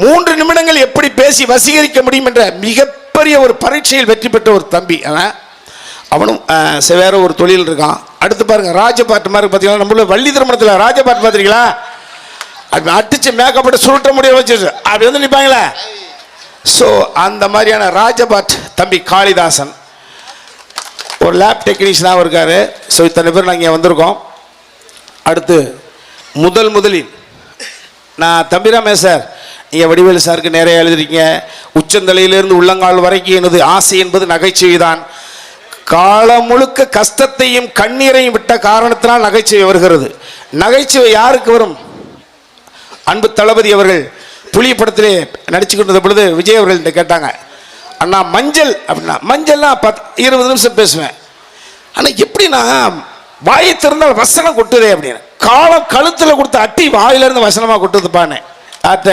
மூன்று நிமிடங்கள் எப்படி பேசி வசீகரிக்க முடியும் என்ற மிகப்பெரிய ஒரு பரீட்சையில் வெற்றி பெற்ற ஒரு தம்பி அவன் அவனும் சரி, வேற ஒரு தொழில் இருக்கான். அடுத்து பாருங்க ராஜபாட்டு மாதிரி பார்த்தீங்கன்னா நம்மள வள்ளி திருமணத்தில் ராஜபாட்டு பார்த்துருக்கீங்களா? அது அடிச்சு மேக்கப்பட்டு சுருட்ட முடிய வச்சு அப்படி வந்து நிற்பாங்களே ஸோ அந்த மாதிரியான ராஜபாட் தம்பி காளிதாசன். ஒரு லேப் டெக்னீஷியனாகவும் இருக்காரு. ஸோ இத்தனை பேர் நாங்கள் இங்கே வந்திருக்கோம். அடுத்து முதல் முதலில் நான் தம்பிராமே சார். நீங்கள் வடிவேலு சாருக்கு நிறைய எழுதுறீங்க. உச்சந்தலையிலிருந்து உள்ளங்கால் வரைக்கும் எனது ஆசை என்பது நகைச்சுவை தான் காலம் முழுக்க கஷ்டத்தையும் கண்ணீரையும் விட்ட காரணத்தினால் நகைச்சுவை வருகிறது. நகைச்சுவை யாருக்கு வரும்? அன்பு தளபதி அவர்கள் புலி படத்திலே நடிச்சு கொண்டிருந்த பொழுது விஜய் அவர்கள் கேட்டாங்க. அண்ணா மஞ்சள் அப்படின்னா மஞ்சள்லாம் பத் இருபது நிமிஷம் பேசுவேன். ஆனால் எப்படின்னா வாயை திறந்தால் வசனம் கொட்டுதே அப்படின்னு. காலம் கழுத்தில் கொடுத்த அட்டி வாயிலிருந்து வசனமாக கொட்டுதுப்பானே ஆத்த.